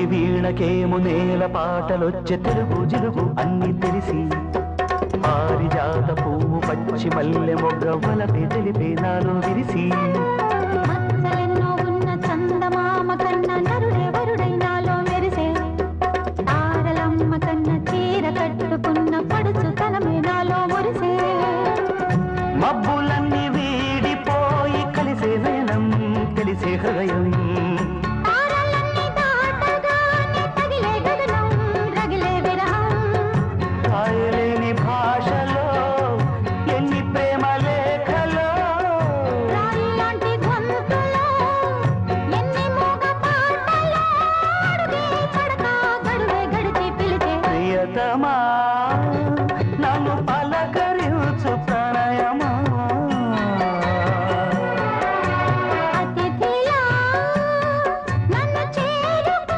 భంగి వీణకేము నేల పాటలొచ్చే తెలుగు జిలుగు అన్ని తెలిసి. పారిజాత పువ్వు పచ్చి మల్లె మొగ్గవల వలపే తెలిపే నాలో విరిసి. మబ్బు பிரதமா